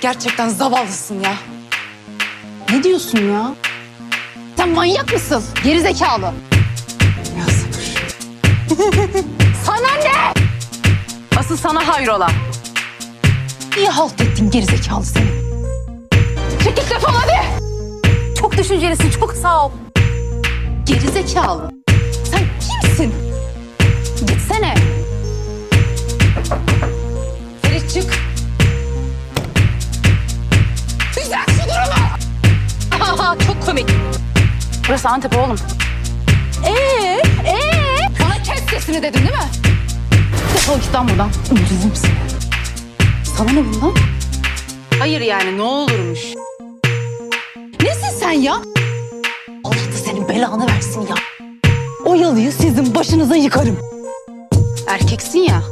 Gerçekten zavallısın ya. Ne diyorsun ya? Sen manyak mısın? Geri zekalı. Ya sabır. Sana ne? Asıl sana hayrola. İyi halt ettin geri zekalı seni. Çekil defol hadi. Çok düşüncelisin çok sağ ol. Geri zekalı. Sen kimsin? Çok komik. Burası Antep oğlum. Ee, ee? Bana kes sesini dedim değil mi? Defol git lan buradan. Öldürürüm seni. Sana ne bundan? Hayır yani ne olurmuş. Nesin sen ya? Allah da senin belanı versin ya. O yalıyı sizin başınıza yıkarım. Erkeksin ya.